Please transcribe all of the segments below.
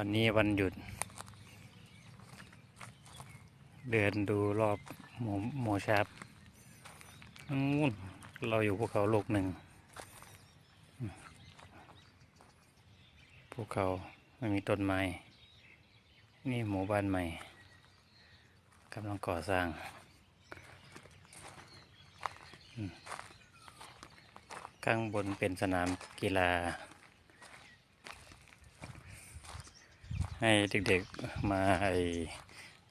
วันนี้วันหยุด เดินดูรอบหมหมชาบนู่นเราอยู่ภูเขาลูกหนึ่งภูเขาไม่มีต้นไม้ นี่หมู่บ้านใหม่กำลังก่อสร้างข้างบนเป็นสนามกีฬา ให้เด็กๆมา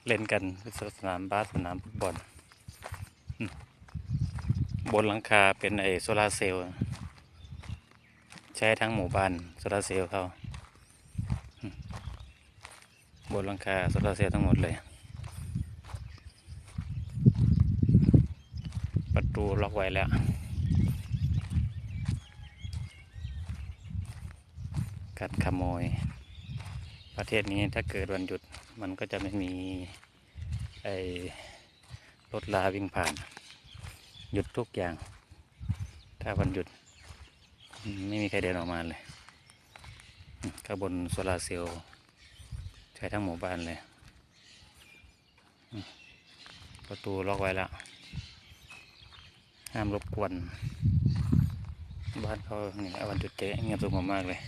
เล่นกันสนามบาสสนามฟุตบอลบนหลังคาเป็นไอโซลาเซลล์ใช้ทั้งหมู่บ้านโซลาเซลล์เขาบนหลังคาโซลาเซลล์ทั้งหมดเลย ประตูล็อกไว้แล้วการขโมย ประเทศนี้ถ้าเกิดวันหยุดมันก็จะไม่มีไอ้รถลาวิ่งผ่าน หยุดทุกอย่าง ถ้าวันหยุด ไม่มีใครเดินออกมาเลยข้างบนโซลาเซลล์ใช้ทั้งหมู่บ้านเลย ประตูล็อกไว้แล้ว ห้ามรบกวน บ้านเขาเนี่ยวันหยุดเจ๊เงียบสงบมากเลย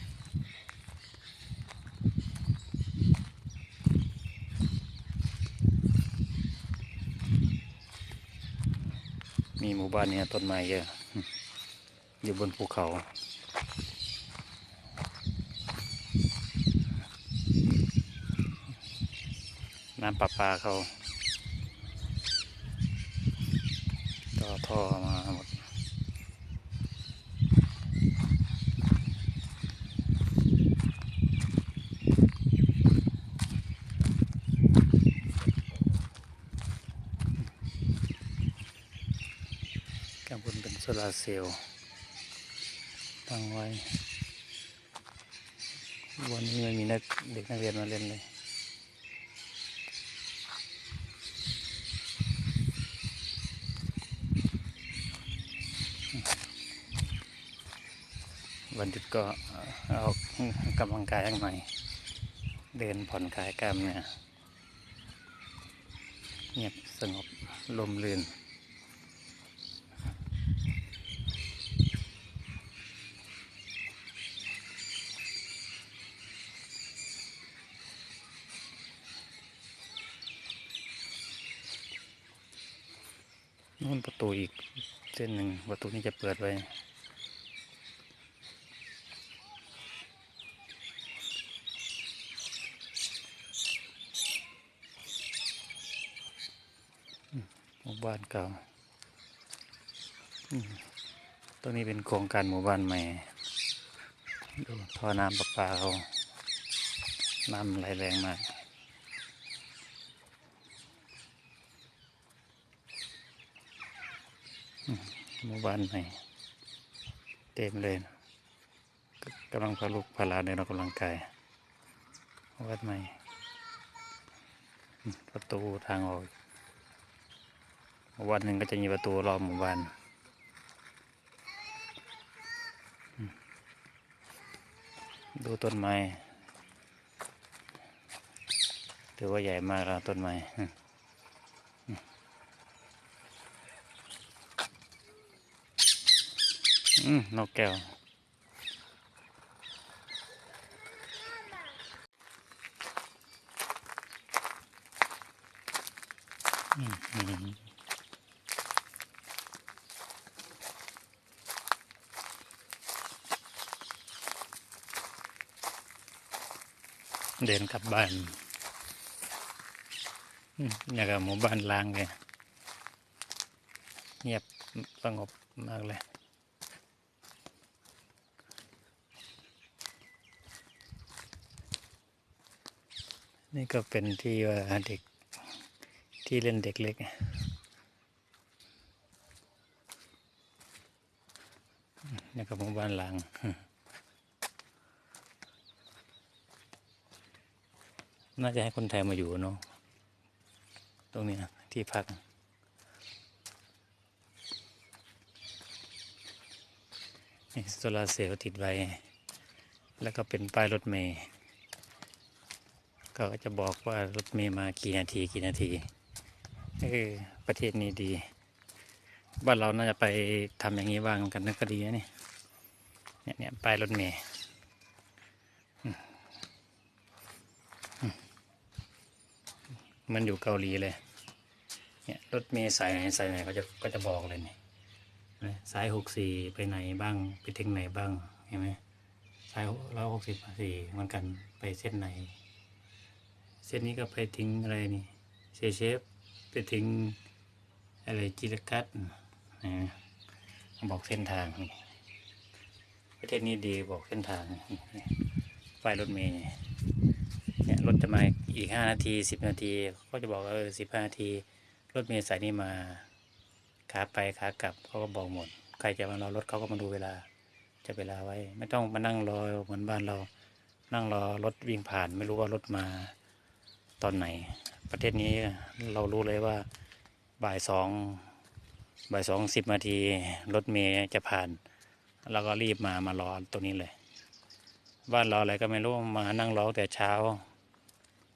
มีหมู่บ้านเนี่ยต้นไม้เยอะ อยู่บนภูเขา น้ำประปาเขาต่อท่อมาหมด ข้างบนเป็นโซ ลาร์เซลล์ตั้งไว้ วันนี้ไม่มีนักเด็กนักเรียนมาเล่นเลยวันหยุดก็เอากำลังกายข้างในเดินผ่อนคลายกล้ามเนื้อเงียบสงบลมลื่น นู่นประตูอีกเส้นหนึ่งประตูนี้จะเปิดไว้หมู่บ้านเก่าตรงนี้เป็นโครงการหมู่บ้านใหม่ ดูท่อน้ำประปาเขา น้ำไหลแรงมาก หมู่บ้านใหม่เต็มเลยกำลังพาลูกพาหลานเนออกกำลังกายหมู่บ้านใหม่ประตูทางออกหมู่บ้านหนึ่งก็จะมีประตูรอบหมู่บ้านดูต้นไม้ถือว่าใหญ่มากแล้วต้นไม้ อืมนกแก้วอืมเดินกลับบ้านอืมอย่กับหมู่บ้านล้างเลยเงียบสงบมากเลย นี่ก็เป็นที่ว่าเด็กที่เล่นเด็กเล็กนี่ก็หมู่บ้านหลังน่าจะให้คนไทยมาอยู่เนาะตรงนี้ที่พักนี่โซลาเซลล์ติดไว้ แล้วก็เป็นป้ายรถเมล์ ก็จะบอกว่ารถเมย์มากี่นาทีกี่นาทีเออประเทศนี้ดี บ้านเราน่าจะไปทำอย่างนี้บ้างกันนึกก็ดีนะนี่เนี่ยเนี่ยป้ายรถเมย์มันอยู่เกาหลีเลย เนี่ยรถเมย์สายไหนสายไหนเขาจะก็จะบอกเลยนี่นะสายหกสี่ไปไหนบ้างไปถึงไหนบ้างเห็นไหมสายร้อยหกสิบสี่เหมือนกันไปเส้นไหน เส้นนี้ก็ไปถึงอะไรนี่เซเชฟไปถึงอะไรจิรกัตนะบอกเส้นทางนี่ประเทศนี้ดีบอกเส้นทางไฟรถเมย์เนี่ยรถจะมาอีกห้านาทีสิบนาทีก็จะบอกว่าเออสิบห้านาที รถเมล์สายนี้มาขาไปขากลับเขาก็บอกหมด ใครจะมารอรถเขาก็มาดูเวลาจะเวลาไว้ ไม่ต้องมานั่งรอเหมือนบ้านเรา นั่งรอรถวิ่งผ่าน ไม่รู้ว่ารถมา ตอนไหน ประเทศนี้เรารู้เลยว่าบ่ายสองบ่ายสองสิบนาทีรถเมย์จะผ่านเราก็รีบมามารอตัวนี้เลยบ้านราอะไรก็ไม่รู้มานั่งรอแต่เช้า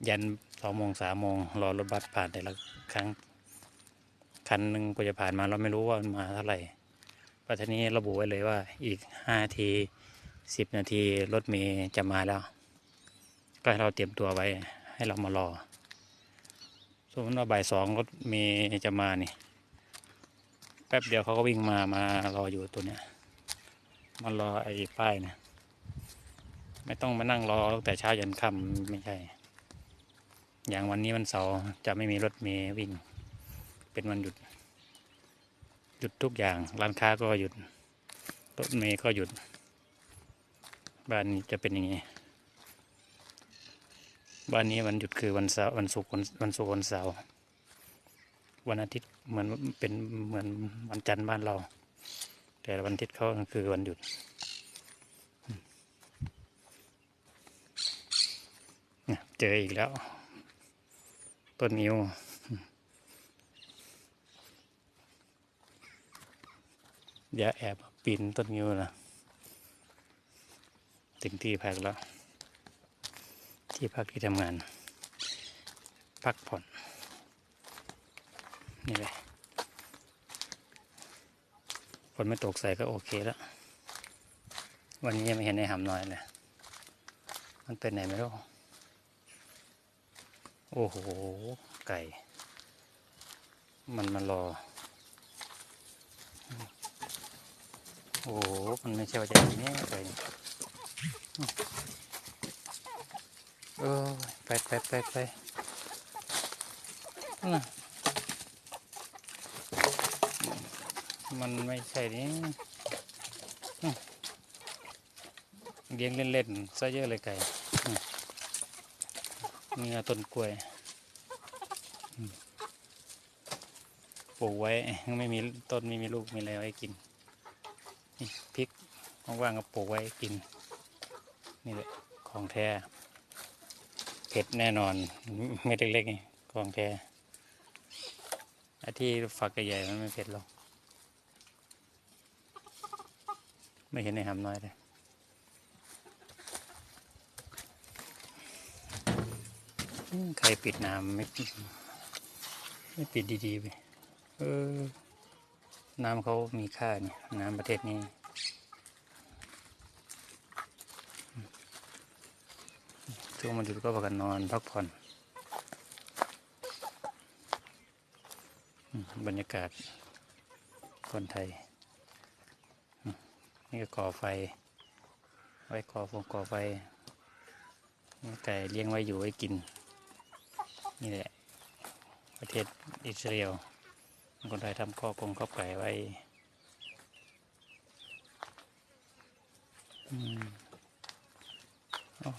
ยันสองโมงสามโมงรอรถบัสผ่านแต่ละครั้งคันหนึ่งก็จะผ่านมาเราไม่รู้ว่ามันมาเท่าไหร่ปัจจุบันนี้ระบุไว้เลยว่าอีกห้านาทีสิบนาทีรถเมย์จะมาแล้ว ก็ให้เราเตรียมตัวไว้ ให้เรามารอสมมติว่าบ่ายสองรถเมย์จะมานี่ แป๊บเดียวเขาก็วิ่งมามารออยู่ตัวเนี้ยมารอไอ้ป้ายเนี่ยไม่ต้องมานั่งรอตั้งแต่เช้ายันค่ำไม่ใช่ อย่างวันนี้วันเสาร์จะไม่มีรถเมย์วิ่ง เป็นวันหยุด หยุดทุกอย่าง ร้านค้าก็หยุด รถเมย์ก็หยุด บ้านจะเป็นอย่างนี้ บ้านนี้วันหยุดคือวันเสาร์วันศุกร์วันศุกร์วันเสาร์วันอาทิตย์เหมือนเป็นเหมือนวันจันทร์บ้านเรา แต่วันอาทิตย์เขาคือวันหยุดเนี่ยเจออีกแล้ว ต้นนิ้วอย่าแอบปีนต้นนิ้วนะถึงที่พักแล้ว ที่พักที่ทำงาน พักผ่อน นี่เลยฝนไม่ตกใส่ก็โอเคแล้ว วันนี้ยังไม่เห็นในหำน้อยเลยมันเป็นไหนไม่รู้โอ้โห ไก่ มันมารอ โอ้โห มันไม่ใช่ว่าจะอย่างนี้ไก่ เออไปไปไปไปมันไม่ใช่นี่เลี้ยงเล่นๆซะเยอะเลยไก่อืมนี่ต้นกล้วยปลูกไว้ไม่มีต้นไม่มีลูก มีอะไรไว้กินนี่พริกว่างๆก็ปลูกไว้กิน นี่แหละของแท้ เผ็ดแน่นอน เม็ดเล็กๆนี่ของแท้ไอ้ที่ฝักใหญ่มันไม่เผ็ดหรอก ไม่เห็นในหำน้อยเลยใครปิดน้ำไม่ไม่ปิดดีๆไปเออน้ำเขามีค่านี่ น้ำประเทศนี้ ช่วงมันหยุดก็พากันนอนพักผ่อนบรรยากาศคนไทย นี่ก็ก่อไฟ ไว้ก่อฟงก่อไฟนี่ไก่เลี้ยงไว้อยู่ไว้กิน นี่แหละ ประเทศอิสราเอลคนไทยทำข้อกงข้อไก่ไว้อืมอ๋อ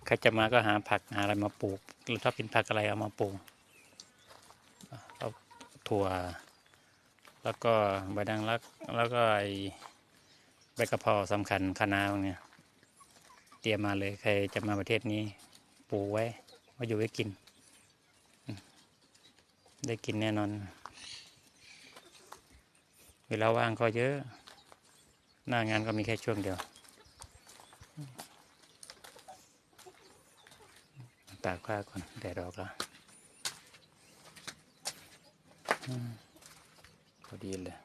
ใครจะมาก็หาผักหาอะไรมาปลูกแล้วถ้าเป็นผักอะไรเอามาปลูกเอาถั่ว แล้วก็ใบดังรักแล้วก็ไอใบกระเพราสำคัญคะน้าเนี้ยเตรียมมาเลยใครจะมาประเทศนี้ปลูกไว้ไว้อยู่ไว้กิน ได้กินแน่นอน เวลาว่างก็เยอะ หน้างานก็มีแค่ช่วงเดียว ตากผ้าก่อนแดดออกแล้วพอดีเลย